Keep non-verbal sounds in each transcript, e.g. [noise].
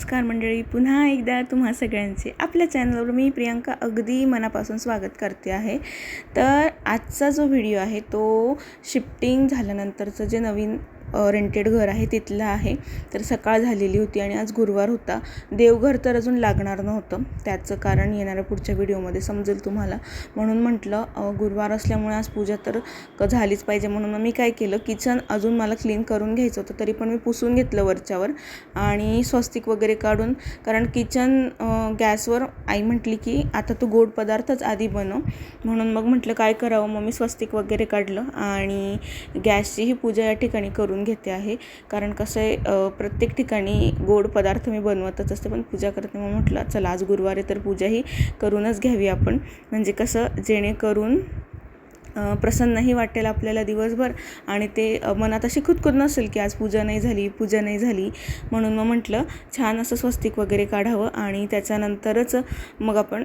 नमस्कार मंडळी पुन्हा एकदा तुम्हा सगळ्यांचे आपल्या चॅनलवर मी प्रियांका अगदी मनापासून स्वागत करते आहे. तर आजचा जो व्हिडिओ आहे तो शिफ्टिंग झाल्यानंतरचं जे नवीन रेंटेड घर आहे तिथलं आहे. तर सकाळ झालेली होती आणि आज गुरुवार होता. देवघर तर अजून लागणार नव्हतं. त्याचं कारण येणाऱ्या पुढच्या व्हिडिओमध्ये समजेल तुम्हाला. म्हणून म्हटलं गुरुवार असल्यामुळे आज पूजा तर क झालीच पाहिजे. म्हणून मग मी काय केलं किचन अजून मला क्लीन करून घ्यायचं होतं तरी पण मी पुसून घेतलं वरच्यावर. आणि स्वस्तिक वगैरे काढून कारण किचन गॅसवर आई म्हटली की आता तू गोड पदार्थच आधी बनव. म्हणून मग म्हटलं काय करावं? मग मी स्वस्तिक वगैरे काढलं आणि गॅसचीही पूजा या ठिकाणी करून घेते आहे. कारण कसं आहे प्रत्येक ठिकाणी गोड पदार्थ मी बनवतच असते पण पूजा करते मग म्हटलं चला आज गुरुवार आहे तर पूजाही करूनच घ्यावी आपण. म्हणजे कसं जेणेकरून प्रसन्नही वाटेल आपल्याला दिवसभर. आणि ते मनात अशी खुदखुद नसेल की आज पूजा नाही झाली पूजा नाही झाली. म्हणून मग म्हटलं छान असं स्वस्तिक वगैरे काढावं आणि त्याच्यानंतरच मग आपण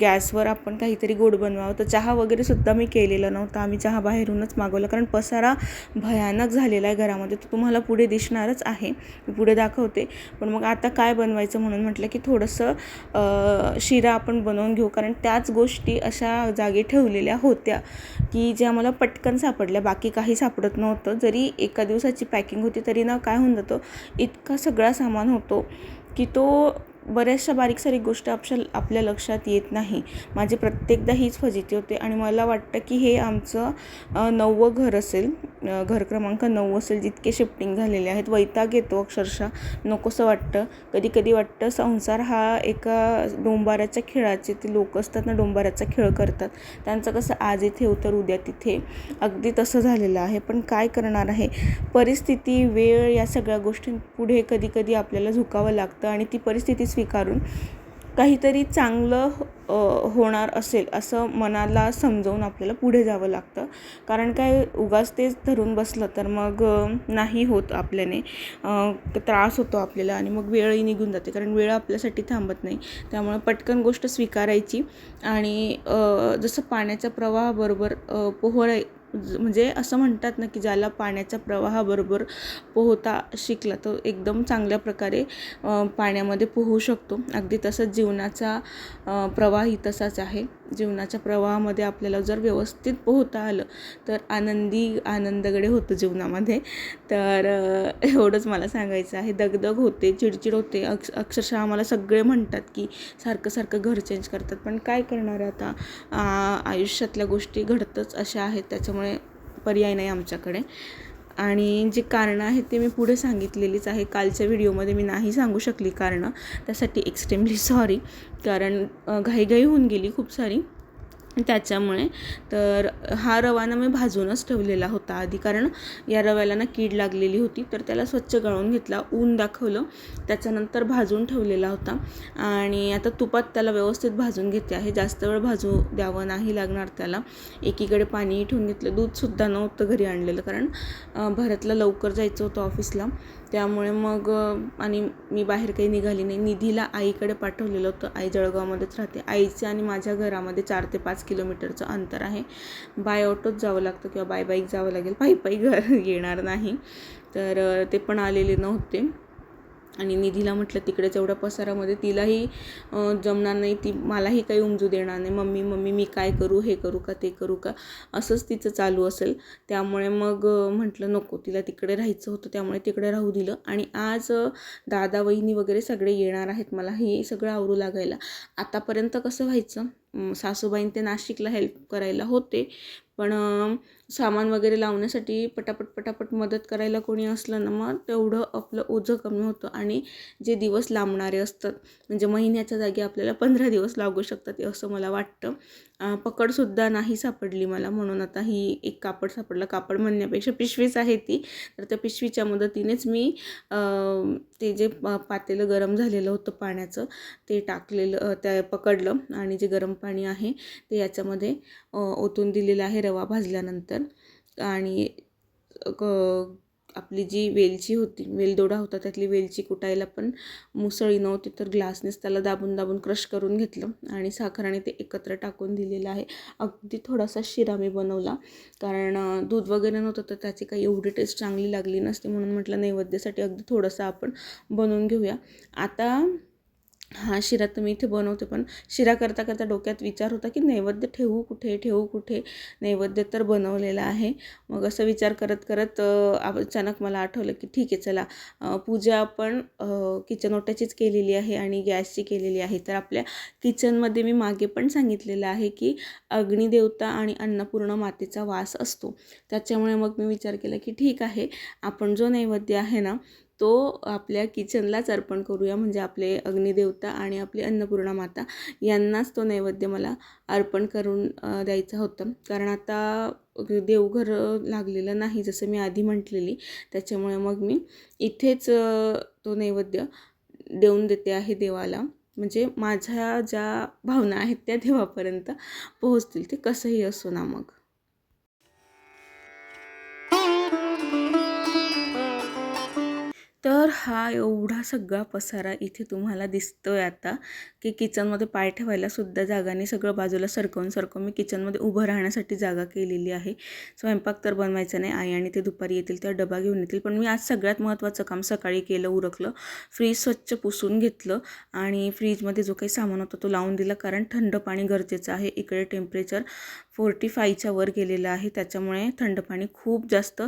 गॅसवर आपण काहीतरी गोड बनवावं. तर चहा वगैरे सुद्धा मी केलेला नव्हता. आम्ही चहा बाहेरूनच मागवला. कारण पसारा भयानक झालेला आहे घरामध्ये. तो तुम्हाला पुढे दिसणारच आहे. मी पुढे दाखवते. पण मग आता काय बनवायचं म्हणून म्हटलं की थोडंसं शिरा आपण बनवून घेऊ. कारण त्याच गोष्टी अशा जागी ठेवलेल्या होत्या. की जे आम्हाला पटकन सापडल्या बाकी काही सापडत नव्हतं. जरी एका दिवसाची पॅकिंग होती तरी ना काय होऊन जातं इतका सगळा सामान होतो की तो बऱ्याचशा बारीक सारीक गोष्ट आपशा आपल्या लक्षात येत नाही. माझे प्रत्येकदा हीच फजिती होते आणि मला वाटतं की हे आमचं नववं घर असेल. घर क्रमांक नऊ असेल. जितके शिफ्टिंग झालेले आहेत. वैताग येतो अक्षरशः. नकोसं वाटतं. कधी कधी वाटतं संसार हा एका डोंबाराच्या खेळाचे ते लोक असतात ना डोंबाराचा खेळ करतात. त्यांचं कसं आज इथे उतर उद्या तिथे. अगदी तसं झालेलं आहे. पण काय करणार आहे? परिस्थिती वेळ या सगळ्या गोष्टींपुढे कधी कधी आपल्याला झुकावं लागतं आणि ती परिस्थिती स्वीकारून काहीतरी चांगलं होणार असेल असं मनाला समजावून आपल्याला पुढे जावं लागतं. कारण काय उगाच तेच धरून बसलं तर मग नाही होत आपल्याने. त्रास होतो आपल्याला आणि मग वेळही निघून जाते. कारण वेळ आपल्यासाठी थांबत नाही. त्यामुळे पटकन गोष्ट स्वीकारायची आणि जसं पाण्याच्या प्रवाहाबरोबर पोहराय म्हणजे असं म्हणतात ना की ज्याला पाण्याच्या प्रवाहाबरोबर पोहता शिकला तो एकदम चांगल्या प्रकारे पाण्यामध्ये पोहू शकतो. अगदी तसंच जीवनाचा प्रवाहही तसाच आहे. जीवनाच्या प्रवाहामध्ये आपल्याला जर व्यवस्थित पोहता आलं तर आनंदी आनंदगडे होतं जीवनामध्ये. तर एवढंच मला सांगायचं आहे. दगदग होते चिडचिड होते. अक्ष अक्षरशः आम्हाला सगळे म्हणतात की सारखं सारखं घर चेंज करतात. पण काय करणार आहे आता? आयुष्यातल्या गोष्टी घडतच अशा आहेत. त्याच्यामुळे पर्याय नाही आमच्याकडे. आणि जी कारणं आहेत ते मी पुढे सांगितलेलीच आहे. कालच्या व्हिडिओमध्ये मी नाही सांगू शकली कारणं. त्यासाठी एक्स्ट्रीमली सॉरी कारण घाईघाई होऊन गेली खूप सारी. त्याच्यामुळे तर हा रवाना मी भाजूनच ठेवलेला होता आधी. कारण या रव्याला ना कीड लागलेली होती तर त्याला स्वच्छ गाळून घेतला ऊन दाखवलं त्याच्यानंतर भाजून ठेवलेला होता. आणि आता तुपात त्याला व्यवस्थित भाजून घेते आहे. जास्त वेळ भाजू द्यावं नाही लागणार त्याला. एकीकडे पाणी ठेवून घेतलं. दूधसुद्धा नव्हतं घरी आणलेलं. कारण भरतला लवकर जायचं होतं ऑफिसला. त्यामुळे मग आणि मी बाहेर काही निघाली नाही. निधीला आईकडे पाठवलेलं होतं. आई जळगावमध्येच राहते. आईचं आणि माझ्या घरामध्ये चार ते पाच किलोमीटरचं अंतर आहे. बाय ऑटोच जावं लागतं किंवा बाय बाईक जावं लागेल. पायी पायी घर [laughs] येणार नाही. तर ते पण आलेले नव्हते. आणि निधीला म्हटलं तिकडेच एवढ्या पसारामध्ये तिलाही जमणार नाही ती मलाही काही उमजू देणार नाही. मम्मी मम्मी मी काय करू हे करू का ते करू का? असंच तिचं चालू असेल. त्यामुळे मग म्हटलं नको तिला तिकडे राहायचं होतं त्यामुळे तिकडे राहू दिलं. आणि आज दादा वहिनी वगैरे सगळे येणार आहेत मला हे सगळं आवरू लागायला. आतापर्यंत कसं व्हायचं? सासूबाईं ते नाशिकला हेल्प करायला होते. पण सामान वगैरे लावण्यासाठी पटापट पटापट मदत करायला कोणी असलं ना मग तेवढं आपलं ओझं कमी होतं आणि जे दिवस लांबणारे असतात म्हणजे महिन्याच्या जागी आपल्याला पंधरा दिवस लागू शकतात असं मला वाटतं. पकडसुद्धा नाही सापडली मला म्हणून आता ही एक कापड सापडलं. कापड म्हणण्यापेक्षा पिशवीच आहे ती. तर त्या पिशवीच्या मदतीनेच मी ते जे प- पातेलं गरम झालेलं होतं पाण्याचं ते टाकलेलं त्या पकडलं आणि जे गरम पाणी आहे. ते याच्यामध्ये ओतून दिलेलं आहे रवा भाजल्यानंतर. आणि क आपली जी वेलची होती वेलदोडा होता त्यातली वेलची कुटायला पण मुसळी नव्हती तर ग्लासनेच त्याला दाबून दाबून क्रश करून घेतलं. आणि साखराने ते एकत्र टाकून दिलेलं आहे. अगदी थोडासा शिरा मी बनवला कारण दूध वगैरे नव्हतं तर त्याची काही एवढी टेस्ट चांगली लागली नसते म्हणून म्हटलं नैवेद्यासाठी अगदी थोडंसं आपण बनवून घेऊया. आता हा शिरा तर मी इथे बनवते पण शिरा करता करता डोक्यात विचार होता की नैवेद्य ठेवू कुठे ठेवू कुठे? नैवेद्य तर बनवलेला आहे. मग असं विचार करत करत अचानक मला आठवलं की ठीक आहे चला पूजा आपण किचन ओट्याचीच केलेली आहे आणि गॅसची केलेली आहे. तर आपल्या किचनमध्ये मी मागे पण सांगितलेलं आहे की अग्निदेवता आणि अन्नपूर्ण मातेचा वास असतो. त्याच्यामुळे मग मी विचार केला की ठीक आहे आपण जो नैवेद्य आहे ना तो आपल्या किचनलाच अर्पण करूया म्हणजे आपले अग्निदेवता आणि आपली अन्नपूर्णा माता यांनाच तो नैवेद्य मला अर्पण करून द्यायचा होता. कारण आता देवघर लागलेलं नाही जसं मी आधी म्हटलेली. त्याच्यामुळे मग मी इथेच तो नैवेद्य देऊन देते आहे देवाला. म्हणजे माझ्या ज्या भावना आहेत त्या देवापर्यंत पोहोचतील ते कसंही असो ना मग. तर हा एवढा सगळा पसारा इथे तुम्हाला दिसतोय आता की किचनमध्ये पाय ठेवायला सुद्धा जागा नाही. सगळं बाजूला सरकवून सरकवून मी किचनमध्ये उभं राहण्यासाठी जागा केलेली आहे. स्वयंपाक तर बनवायचा नाही. आई आणि ते दुपारी येतील तेव्हा डबा घेऊन येतील. पण मी आज सगळ्यात महत्त्वाचं काम सकाळी केलं उरकलं. फ्रीज स्वच्छ पुसून घेतलं आणि फ्रीजमध्ये जो काही सामान होतं तो लावून दिला कारण थंड पाणी गरजेचं आहे. इकडे टेम्परेचर फोर्टी फायच्या वर गेलेलं आहे. त्याच्यामुळे थंड पाणी खूप जास्त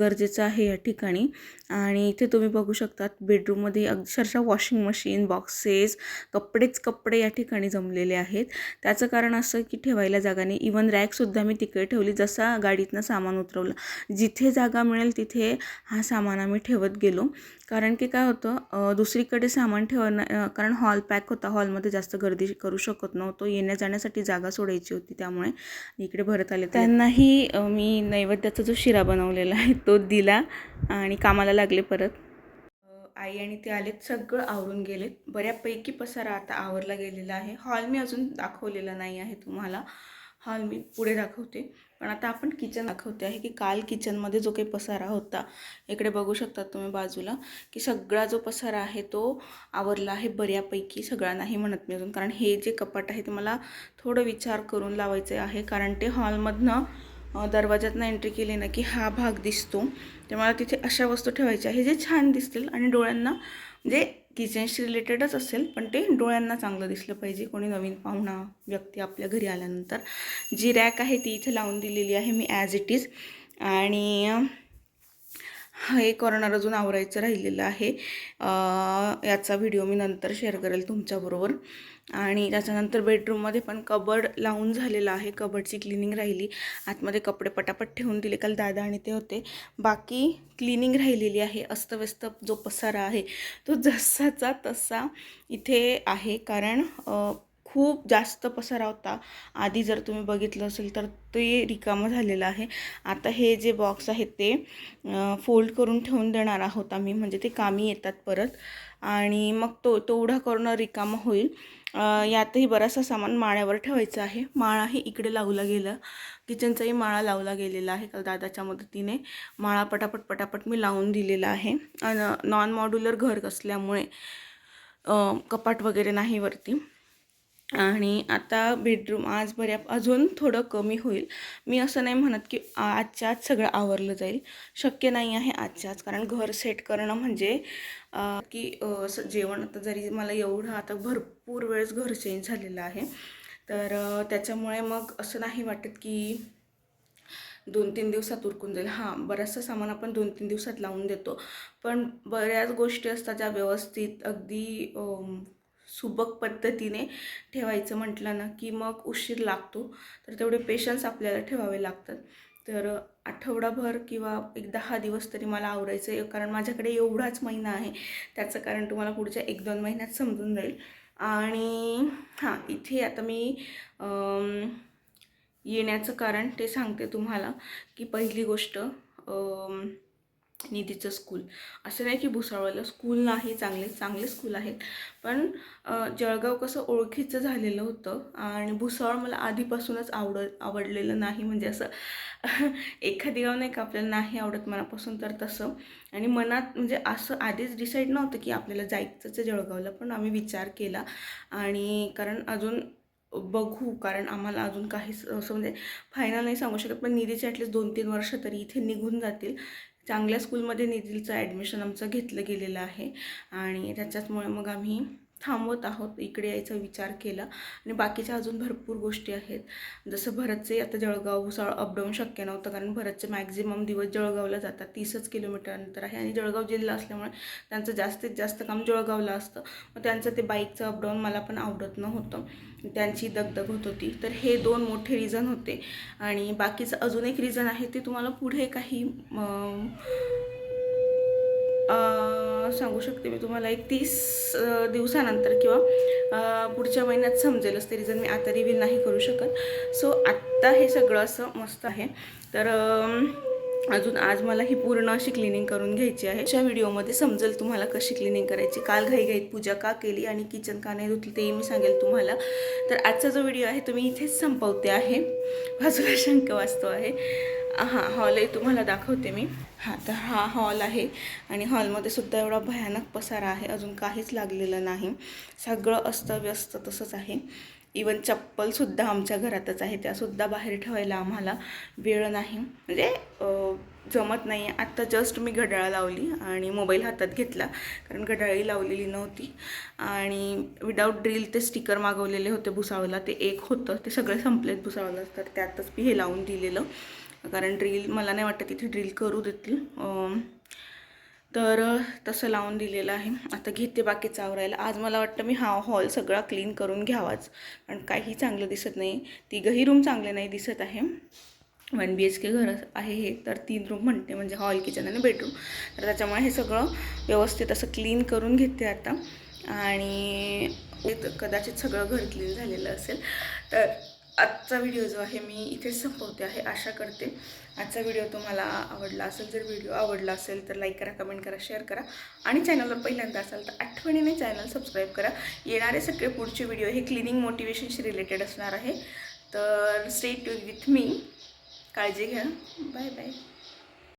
गरजेचं आहे या ठिकाणी. आणि इथे तुम्ही बघू शकतात बेडरूममध्ये अक्षरशः वॉशिंग मशीन बॉक्सेस कपडेच कपडे या ठिकाणी जमलेले आहेत. त्याचं कारण असं की ठेवायला जागा नाही इवन रॅकसुद्धा मी तिकडे ठेवली जसा गाडीतनं सामान उतरवलं. जिथे जागा मिळेल तिथे हा सामान आम्ही ठेवत गेलो. कारण की काय होतं दुसरीकडे सामान ठेवणं कारण हॉल पॅक होता. हॉलमध्ये जास्त गर्दी करू शकत नव्हतो. येण्या जाण्यासाठी जागा सोडायची होती त्यामुळे. इकडे भरत आले त्यांनाही मी नैवेद्याचा जो शिरा बनवलेला आहे तो दिला आणि कामाला लागले परत. आई आणि ते आलेत सगळं आवरून गेलेत. बऱ्यापैकी पसारा आता आवरला गेलेला आहे. हॉल मी अजून दाखवलेला नाही आहे तुम्हाला. हॉल मी पुढे दाखवते. पण आता आपण किचन दाखवते आहे की काल किचनमध्ये जो काही पसारा होता इकडे बघू शकतात तुम्ही बाजूला की सगळा जो पसारा आहे तो आवरला आहे बऱ्यापैकी सगळा नाही म्हणत मी अजून. कारण हे जे कपाट आहे ते मला थोडं विचार करून लावायचे आहे कारण ते हॉलमधनं दरवाजातनं एंट्री केली ना की हा भाग दिसतो. तर मला तिथे अशा वस्तू ठेवायच्या आहे जे छान दिसतील आणि डोळ्यांना म्हणजे किचनशी रिलेटेडच असेल पण ते डोळ्यांना चांगलं दिसलं पाहिजे. कोणी नवीन पाहुणा व्यक्ती आपल्या घरी आल्यानंतर. जी रॅक आहे ती इथे लावून दिलेली आहे मी ॲज इट इज आणि हा कॉर्नर अजून आवरायचं राहिलेलं आहे. याचा व्हिडिओ मी नंतर शेअर करेल तुमच्याबरोबर. आणि त्याच्यानंतर बेडरूममध्ये पण कबड लावून झालेलं आहे. कबडची क्लिनिंग राहिली. आतमध्ये कपडे पटापट ठेवून दिले. काल दादा आणि ते होते. बाकी क्लिनिंग राहिलेली आहे. अस्तव्यस्त जो पसारा आहे तो जसाचा तसा इथे आहे. कारण खूप जास्त पसारा होता. आधी जर तुम्ही बघितलं असेल तर ते रिकामं झालेलं आहे. आता हे जे बॉक्स आहेत ते फोल्ड करून ठेवून देणार आहोत आम्ही. म्हणजे ते कामी येतात परत. आणि मग तो तेवढा करणं रिकामं होईल. यातही बराचसा सामान माळ्यावर ठेवायचं आहे. माळाही इकडे लावला गेला. किचनचाही माळा लावला गेलेला आहे काल दादाच्या मदतीने. माळा पटापट पटापट मी लावून दिलेला आहे. नॉन मॉड्युलर घर असल्यामुळे कपाट वगैरे नाही वरती. आणि आता बेडरूम आज बऱ्या अजून थोडं कमी होईल. मी असं नाही म्हणत की आजच्या आज सगळं आवरलं जाईल. शक्य नाही आहे आजच्या आज कारण घर सेट करणं म्हणजे की असं जेवण आता जरी मला एवढं आता भरपूर वेळेस घर चेंज झालेलं आहे. तर त्याच्यामुळे मग असं नाही वाटत की दोन तीन दिवसात उरकून जाईल. हां बरंचसं सामान आपण दोन तीन दिवसात लावून देतो. पण बऱ्याच गोष्टी असतात ज्या व्यवस्थित अगदी सुबक पद्धतीने ठेवायचं म्हटलं ना की मग उशीर लागतो. तर तेवढे पेशन्स आपल्याला ठेवावे लागतात. तर आठवडाभर किंवा एक दहा दिवस तरी मला आवरायचं आहे कारण माझ्याकडे एवढाच महिना आहे. त्याचं कारण तुम्हाला पुढच्या एक दोन महिन्यात समजून जाईल. आणि हां इथे आता मी येण्याचं कारण ते सांगते तुम्हाला. की पहिली गोष्ट निधीचं स्कूल असं नाही की भुसावळला स्कूल नाही चांगले चांगले स्कूल आहेत. पण जळगाव कसं ओळखीचं झालेलं होतं आणि भुसावळ मला आधीपासूनच आवड आवडलेलं नाही. म्हणजे असं [laughs] एखादी गाव नाही का आपल्याला नाही आवडत मनापासून तर तसं. आणि मनात म्हणजे असं आधीच डिसाईड नव्हतं की आपल्याला जायचंच आहे जळगावला पण आम्ही विचार केला. आणि कारण अजून बघू कारण आम्हाला अजून काहीच असं म्हणजे फायनल नाही सांगू शकत. पण निधीचे ॲटलीस्ट दोन तीन वर्ष तरी इथे निघून जातील. चांगल्या स्कूलमध्ये निधीचं ॲडमिशन आमचं घेतलं गेलेलं आहे. आणि त्याच्याचमुळे मग आम्ही थांबवत आहोत इकडे यायचा विचार केला. आणि बाकीच्या अजून भरपूर गोष्टी आहेत. जसं भरतचे आता जळगाव भुसावळ अपडाऊन शक्य नव्हतं कारण भरतचे मॅक्झिमम दिवस जळगावला जातात. तीसच किलोमीटर अंतर आहे. आणि जळगाव जिल्हा असल्यामुळे त्यांचं जास्तीत जास्त काम जळगावला असतं. मग त्यांचं ते बाईकचं अपडाऊन मला पण आवडत नव्हतं. त्यांची दगदग होत होती. तर हे दोन मोठे रिझन होते. आणि बाकीचं अजून एक रिझन आहे ते तुम्हाला पुढे काही सांगू शकते मी तुम्हाला एक तीस दिवसानंतर किंवा पुढच्या महिन्यात समजेलच ते रिझन मी आता रिव्हील नाही करू शकत. सो आत्ता हे सगळं असं मस्त आहे. तर अजून आज मला ही पूर्ण अशी क्लिनिंग करून घ्यायची आहे. अशा व्हिडिओमध्ये समजेल तुम्हाला कशी क्लिनिंग करायची काल घाईघाईत पूजा का केली आणि किचन का नाही धुतली तेही मी सांगेल तुम्हाला. तर आजचा जो व्हिडिओ आहे तो मी इथेच संपवते आहे. बाजूला शंख वाचतो आहे. हां हॉलही तुम्हाला दाखवते मी. हां तर हा हॉल आहे आणि हॉलमध्ये सुद्धा एवढा भयानक पसारा आहे अजून काहीच लागलेलं नाही. सगळं अस्तव्यस्त तसंच आहे. इवन चप्पलसुद्धा आमच्या घरातच आहे त्यासुद्धा बाहेर ठेवायला आम्हाला वेळ नाही. म्हणजे जमत नाही. आहे आत्ता जस्ट मी घड्याळ लावली आणि मोबाईल हातात घेतला कारण घड्याळी लावलेली नव्हती. आणि विदाऊट ड्रिल ते स्टिकर मागवलेले होते भुसावला ते एक होतं. ते सगळे संपलेत भुसावला तर त्यातच मी हे लावून दिलेलं. कारण ड्रिल मला नाही वाटतं तिथे ड्रिल करू देतील. तर तसं लावून दिलेलं आहे. आता घेते बाकीचं आवरायला. आज मला वाटतं मी हा हॉल सगळा क्लीन करून घ्यावाच. कारण काही चांगलं दिसत नाही. तिघंही रूम चांगले नाही दिसत आहे. वन बी एच के घर आहे हे. तर तीन रूम म्हणते. म्हणजे हॉल किचन आणि बेडरूम तर त्याच्यामुळे हे सगळं व्यवस्थित असं क्लीन करून घेते आता. आणि तर कदाचित सगळं घर क्लीन झालेलं असेल. तर आजचा व्हिडिओ जो आहे मी इथेच संपवते आहे आशा करते. आजचा व्हिडिओ तुम्हाला आवडला असेल जर व्हिडिओ आवडला असेल तर लाईक करा कमेंट करा शेअर करा. आणि चॅनलवर पहिल्यांदा असाल तर आठवणीने चॅनल सबस्क्राईब करा. येणारे सगळे पुढचे व्हिडिओ हे क्लिनिंग मोटिवेशनशी रिलेटेड असणार आहे. तर स्टे ट्यून विथ मी काळजी घ्या. Bye bye